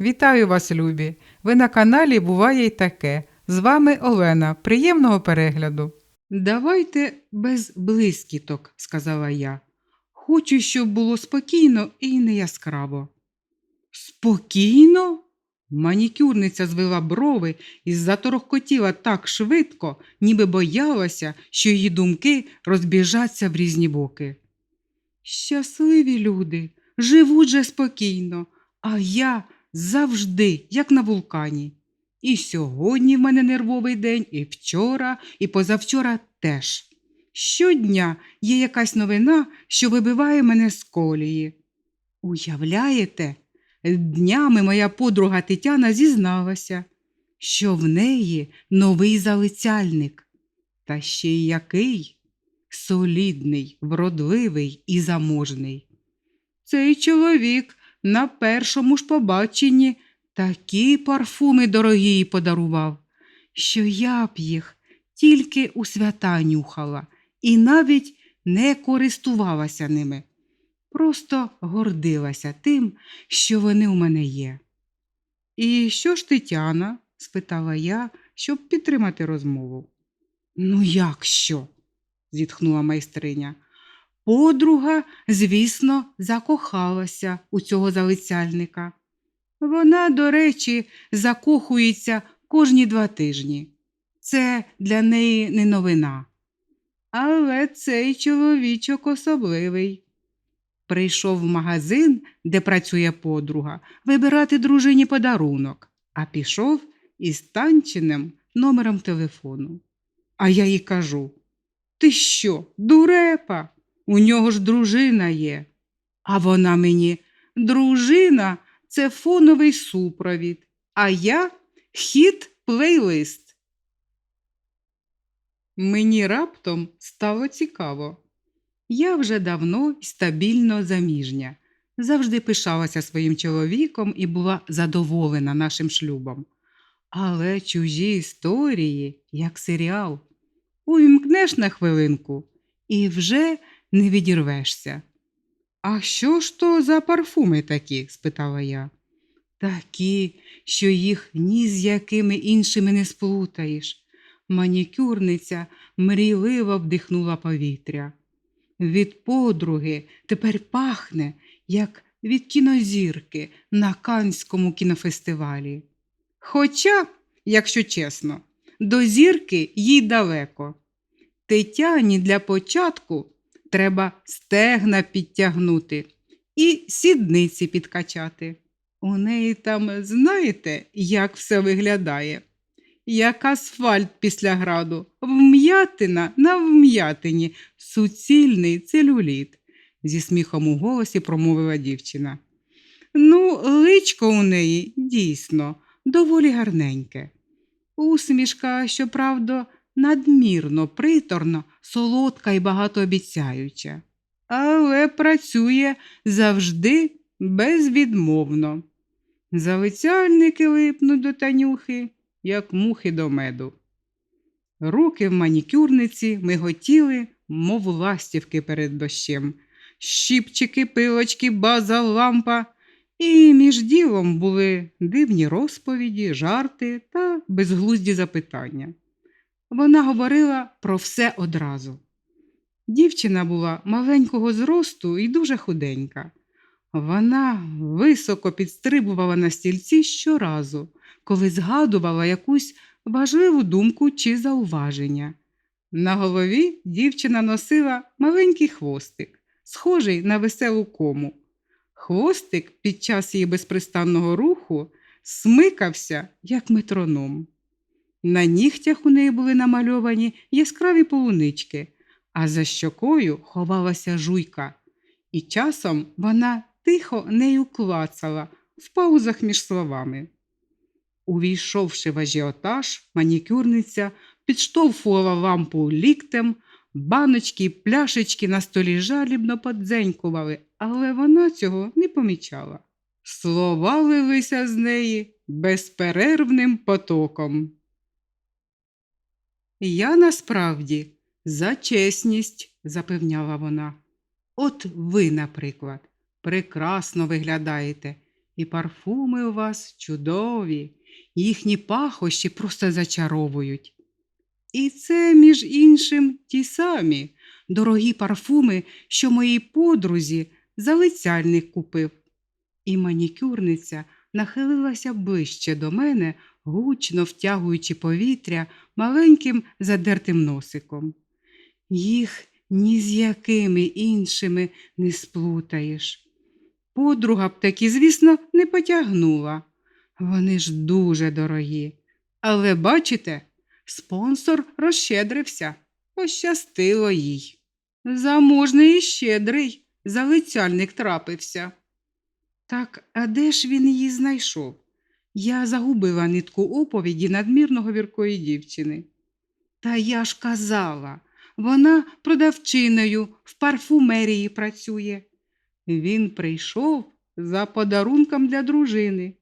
Вітаю вас, любі! Ви на каналі Буває й таке. З вами Олена. Приємного перегляду. Давайте без блискіток, сказала я. Хочу, щоб було спокійно і не яскраво. Спокійно? Манікюрниця звела брови і заторохкотіла так швидко, ніби боялася, що її думки розбіжаться в різні боки. Щасливі люди, живуть же спокійно, а я завжди, як на вулкані. І сьогодні в мене нервовий день, і вчора, і позавчора теж. Щодня є якась новина, що вибиває мене з колії. Уявляєте, днями моя подруга Тетяна зізналася, що в неї новий залицяльник. Та ще й який солідний, вродливий і заможний. Цей чоловік на першому ж побаченні такі парфуми дорогі подарував, що я б їх тільки у свята нюхала і навіть не користувалася ними. Просто гордилася тим, що вони у мене є. І що ж Тетяна? спитала я, щоб підтримати розмову. Ну, як що? зітхнула майстриня. Подруга, звісно, закохалася у цього залицяльника. Вона, до речі, закохується кожні два тижні. Це для неї не новина. Але цей чоловічок особливий. Прийшов в магазин, де працює подруга, вибирати дружині подарунок, а пішов із танченим номером телефону. А я їй кажу: Ти що, дурепа? У нього ж дружина є. А вона мені дружина це фоновий супровід, а я хіт плейлист. Мені раптом стало цікаво. Я вже давно і стабільно заміжня, завжди пишалася своїм чоловіком і була задоволена нашим шлюбом. Але чужі історії, як серіал, увімкнеш на хвилинку і вже не відірвешся. А що ж то за парфуми такі? спитала я. Такі, що їх ні з якими іншими не сплутаєш. Манікюрниця мрійливо вдихнула повітря. Від подруги тепер пахне, як від кінозірки на Канському кінофестивалі. Хоча, якщо чесно, до зірки їй далеко. Тетяні для початку треба стегна підтягнути і сідниці підкачати. У неї там, знаєте, як все виглядає? Як асфальт після граду, вм'ятина на вм'ятині, суцільний целюліт, зі сміхом у голосі промовила дівчина. Ну, личко у неї дійсно доволі гарненьке. Усмішка, щоправда, надмірно, приторно, солодка і багатообіцяюча, але працює завжди безвідмовно. Залицяльники липнуть до танюхи, як мухи до меду. Руки в манікюрниці миготіли, мов ластівки перед дощем, щіпчики, пилочки, база, лампа. І між ділом були дивні розповіді, жарти та безглузді запитання. Вона говорила про все одразу. Дівчина була маленького зросту і дуже худенька. Вона високо підстрибувала на стільці щоразу, коли згадувала якусь важливу думку чи зауваження. На голові дівчина носила маленький хвостик, схожий на веселу кому. Хвостик під час її безпристанного руху смикався, як метроном. На нігтях у неї були намальовані яскраві полунички, а за щокою ховалася жуйка, і часом вона тихо нею клацала в паузах між словами. Увійшовши в ажіотаж, манікюрниця підштовхувала лампу ліктем, баночки й пляшечки на столі жалібно подзенькували, але вона цього не помічала. Слова лилися з неї безперервним потоком. Я насправді за чесність, запевняла вона. От ви, наприклад, прекрасно виглядаєте І парфуми у вас чудові, їхні пахощі просто зачаровують. І це, між іншим, ті самі дорогі парфуми, що моїй подрузі залицяльник купив. І манікюрниця нахилилася ближче до мене, гучно втягуючи повітря маленьким задертим носиком. Їх ні з якими іншими не сплутаєш. Подруга б таки, звісно, не потягнула. Вони ж дуже дорогі. Але бачите, спонсор розщедрився, пощастило їй. Заможний і щедрий, залицяльник трапився. Так, а де ж він її знайшов? Я загубила нитку оповіді надмірно говіркої дівчини. Та я ж казала, вона продавчиною в парфумерії працює. Він прийшов за подарунком для дружини,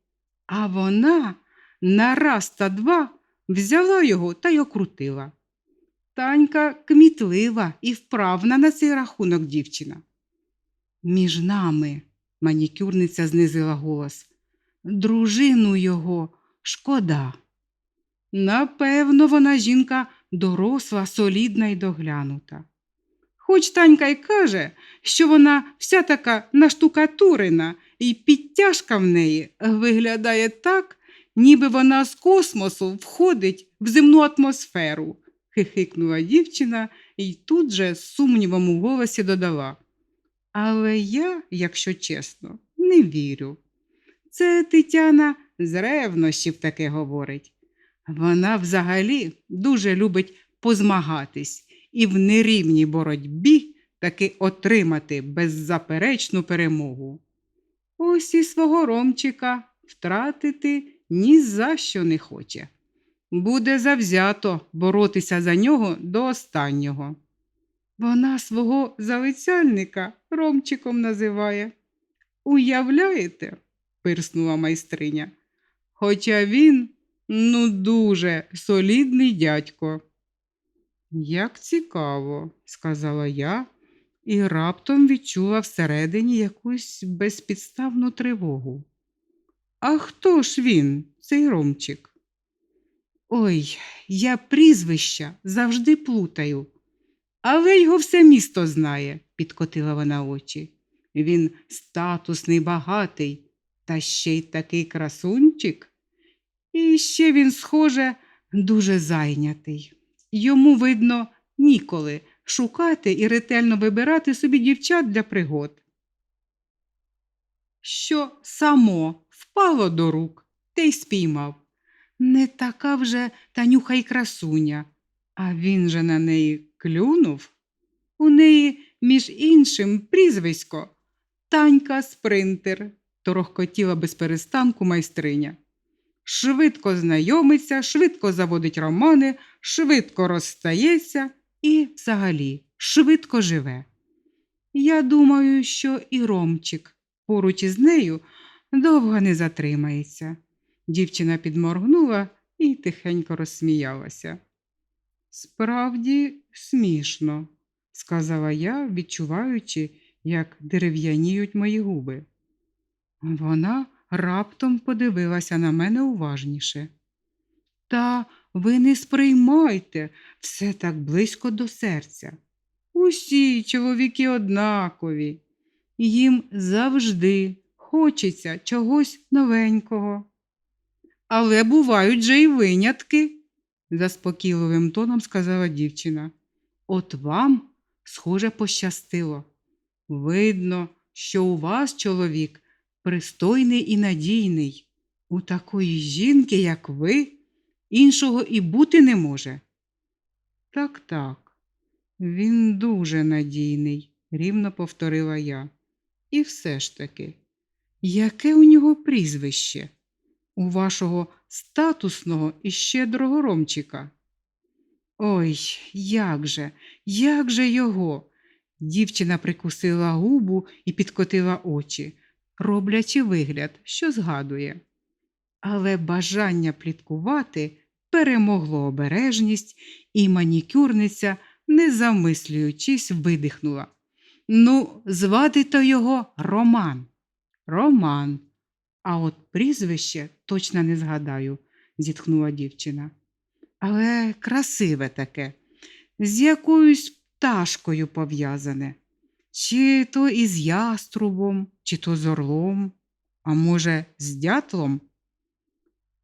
а вона на раз та два взяла його та й окрутила. Танька кмітлива і вправна на цей рахунок дівчина. Між нами, манікюрниця знизила голос, дружину його шкода. Напевно, вона жінка доросла, солідна і доглянута. Хоч Танька й каже, що вона вся така наштукатурена, і підтяжка в неї виглядає так, ніби вона з космосу входить в земну атмосферу, хихикнула дівчина і тут же з сумнівом у голосі додала. Але я, якщо чесно, не вірю. Це Тетяна з ревнощів таке говорить. Вона взагалі дуже любить позмагатись і в нерівній боротьбі таки отримати беззаперечну перемогу. Ось і свого Ромчика втратити ні за що не хоче. Буде завзято боротися за нього до останнього. Вона свого залицяльника Ромчиком називає. Уявляєте? Пирснула майстриня. Хоча він, ну, дуже солідний дядько. Як цікаво, сказала я і раптом відчула всередині якусь безпідставну тривогу. А хто ж він, цей Ромчик? Ой, я прізвища завжди плутаю. Але його все місто знає, підкотила вона очі. Він статусний, багатий, та ще й такий красунчик. І ще він, схоже, дуже зайнятий. Йому, видно, ніколи шукати і ретельно вибирати собі дівчат для пригод. Що само впало до рук, те й спіймав. Не така вже танюха й красуня, а він же на неї клюнув. У неї, між іншим, прізвисько Танька Спринтер, торохкотіла без перестанку майстриня. Швидко знайомиться, швидко заводить романи, швидко розстається і, взагалі, швидко живе. Я думаю, що і Ромчик поруч із нею довго не затримається. Дівчина підморгнула і тихенько розсміялася. Справді смішно, сказала я, відчуваючи, як дерев'яніють мої губи. Вона раптом подивилася на мене уважніше. Та ви не сприймайте все так близько до серця. Усі чоловіки однакові, їм завжди хочеться чогось новенького. Але бувають же й винятки, заспокійливим тоном сказала дівчина. От вам, схоже, пощастило. Видно, що у вас чоловік пристойний і надійний. У такої жінки, як ви, іншого і бути не може. Так, так, він дуже надійний, рівно повторила я. І все ж таки, яке у нього прізвище? У вашого статусного і щедрого Ромчика? Ой, як же, як же його? Дівчина прикусила губу і підкотила очі, роблячи вигляд, що згадує. Але бажання пліткувати перемогло обережність, і манікюрниця, не замислюючись, видихнула. Ну, звати то його Роман. Роман. А от прізвище точно не згадаю, зітхнула дівчина. Але красиве таке, з якоюсь пташкою пов'язане. Чи то із яструбом, чи то з орлом, а може, з дятлом?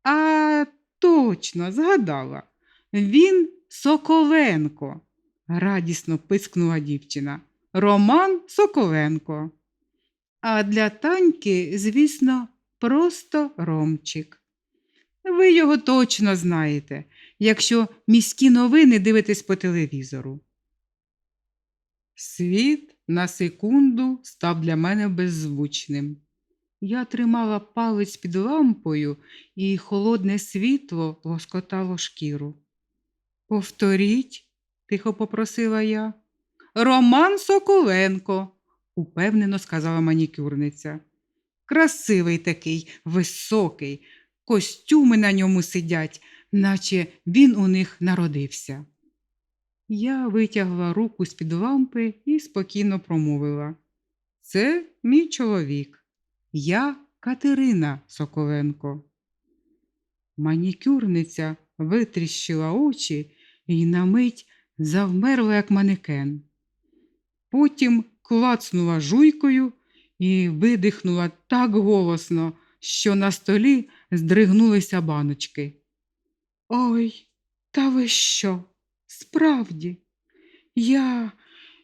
А точно, згадала. Він Соколенко, радісно пискнула дівчина. Роман Соколенко. А для таньки, звісно, просто Ромчик. Ви його точно знаєте, якщо міські новини дивитесь по телевізору. Світ на секунду став для мене беззвучним. Я тримала палець під лампою, і холодне світло лоскотало шкіру. Повторіть, тихо попросила я. Роман Соколенко, упевнено сказала манікюрниця. Красивий такий, високий, костюми на ньому сидять, наче він у них народився. Я витягла руку з-під лампи і спокійно промовила. Це мій чоловік. Я Катерина Соколенко. Манікюрниця витріщила очі і на мить завмерла, як манекен. Потім клацнула жуйкою і видихнула так голосно, що на столі здригнулися баночки. Ой, та ви що? Справді, я,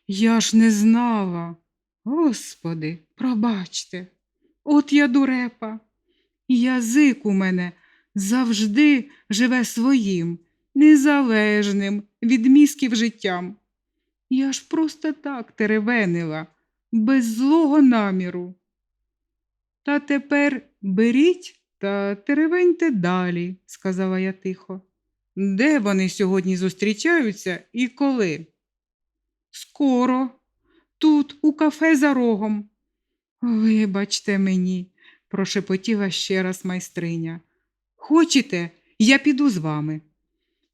я ж не знала. Господи, пробачте, от я дурепа. Язик у мене завжди живе своїм, незалежним від мізків життям. Я ж просто так теревенила, без злого наміру. Та тепер беріть та теревеньте далі, сказала я тихо. Де вони сьогодні зустрічаються і коли? Скоро, тут, у кафе за рогом. Вибачте мені, прошепотіла ще раз майстриня. Хочете, я піду з вами.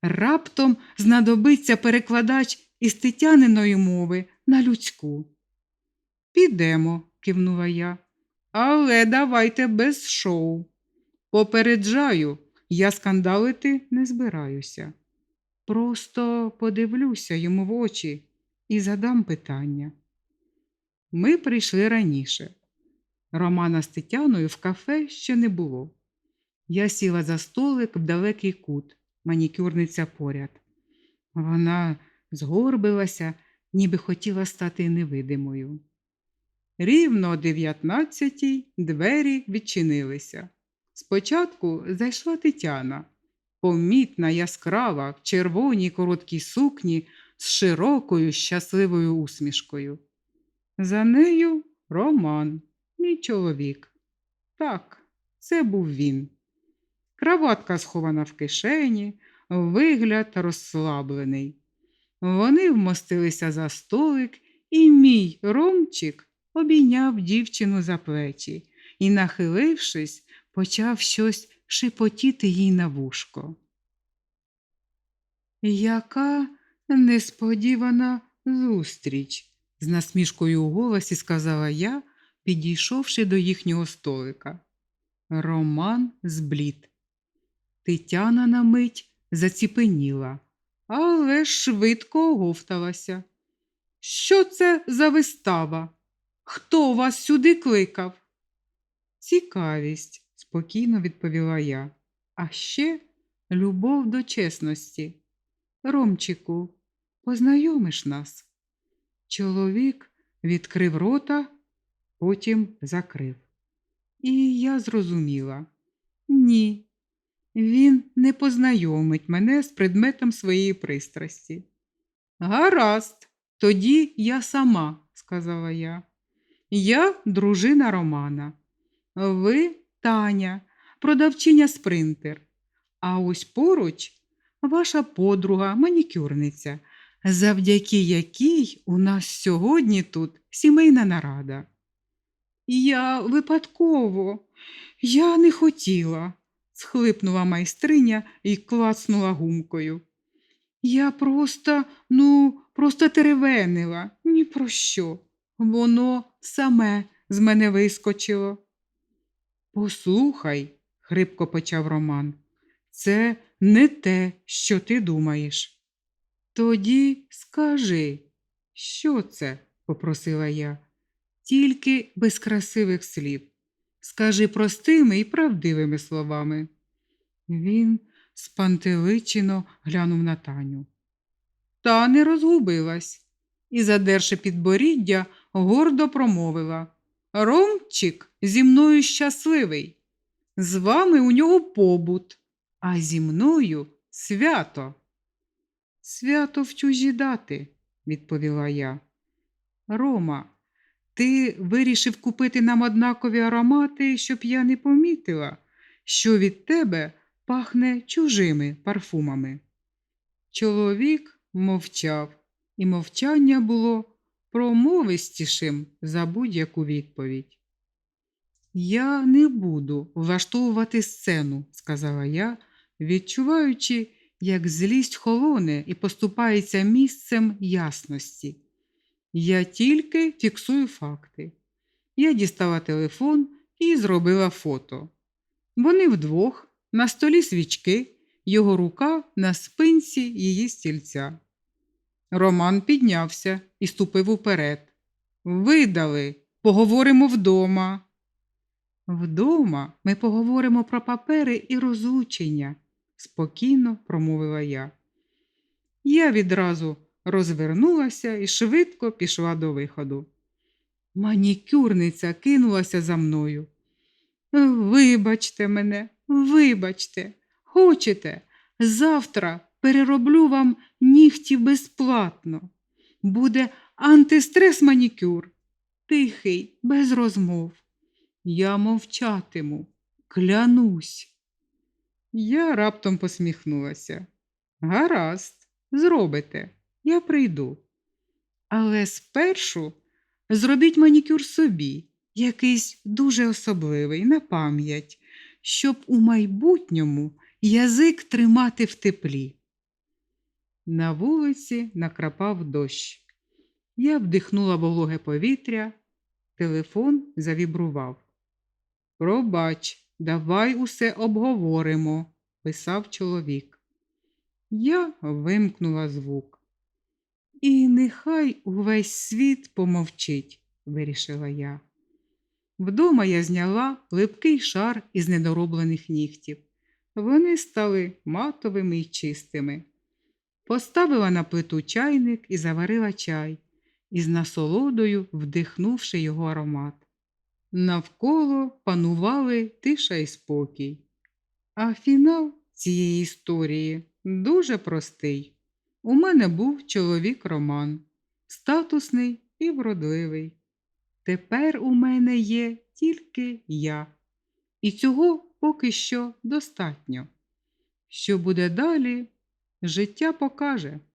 Раптом знадобиться перекладач із тетяниної мови на людську. Підемо, кивнула я, але давайте без шоу. Попереджаю, я скандалити не збираюся. Просто подивлюся йому в очі і задам питання. Ми прийшли раніше. Романа з Тетяною в кафе ще не було. Я сіла за столик в далекий кут, манікюрниця поряд. Вона згорбилася, ніби хотіла стати невидимою. Рівно о дев'ятнадцятій двері відчинилися. Спочатку зайшла Тетяна, помітна, яскрава, в червоній короткій сукні з широкою щасливою усмішкою. За нею Роман, мій чоловік. Так, це був він. Краватка схована в кишені, вигляд розслаблений. Вони вмостилися за столик, і мій Ромчик обійняв дівчину за плечі і, нахилившись, почав щось шепотіти їй на вушко. Яка несподівана зустріч, з насмішкою у голосі сказала я, підійшовши до їхнього столика. Роман зблід. Тетяна на мить заціпеніла, але швидко оговталася. Що це за вистава? Хто вас сюди кликав? Цікавість, спокійно відповіла я. А ще любов до чесності. Ромчику, познайомиш нас. Чоловік відкрив рота, потім закрив. І я зрозуміла ні, він не познайомить мене з предметом своєї пристрасті. Гаразд, тоді я сама, сказала я. Я дружина Романа. Ви Таня, продавчиня спринтер. А ось поруч ваша подруга, манікюрниця, завдяки якій у нас сьогодні тут сімейна нарада. Я випадково, я не хотіла, схлипнула майстриня і клацнула гумкою. Я просто, ну, просто теревенила, ні про що. Воно саме з мене вискочило. Послухай, хрипко почав Роман, це не те, що ти думаєш. Тоді скажи, що це? попросила я, тільки без красивих слів. Скажи простими і правдивими словами. Він спантеличено глянув на Таню. Та не розгубилась і, задерши підборіддя, гордо промовила Ромчик зі мною щасливий. З вами у нього побут, а зі мною свято. Свято в чужі дати, відповіла я. Рома, ти вирішив купити нам однакові аромати, щоб я не помітила, що від тебе пахне чужими парфумами. Чоловік мовчав, і мовчання було промовистішим за будь-яку відповідь. Я не буду влаштовувати сцену, сказала я, відчуваючи, як злість холоне і поступається місцем ясності. Я тільки фіксую факти. Я дістала телефон і зробила фото. Вони вдвох, на столі свічки, його рука на спинці її стільця. Роман піднявся і ступив уперед. Видали, поговоримо вдома. Вдома ми поговоримо про папери і розлучення, спокійно промовила я. Я відразу розвернулася і швидко пішла до виходу. Манікюрниця кинулася за мною. Вибачте мене, вибачте, хочете, завтра перероблю вам нігті безплатно. Буде антистрес манікюр, тихий, без розмов. Я мовчатиму, клянусь. Я раптом посміхнулася. Гаразд, зробите, я прийду. Але спершу зробіть манікюр собі, якийсь дуже особливий на пам'ять, щоб у майбутньому язик тримати в теплі. На вулиці накрапав дощ. Я вдихнула вологе повітря, телефон завібрував. Пробач, давай усе обговоримо, писав чоловік. Я вимкнула звук. І нехай увесь світ помовчить, вирішила я. Вдома я зняла липкий шар із недороблених нігтів. Вони стали матовими й чистими. Поставила на плиту чайник і заварила чай, із насолодою вдихнувши його аромат. Навколо панували тиша й спокій. А фінал цієї історії дуже простий. У мене був чоловік Роман, статусний і вродливий. Тепер у мене є тільки я, і цього поки що достатньо. Що буде далі, життя покаже.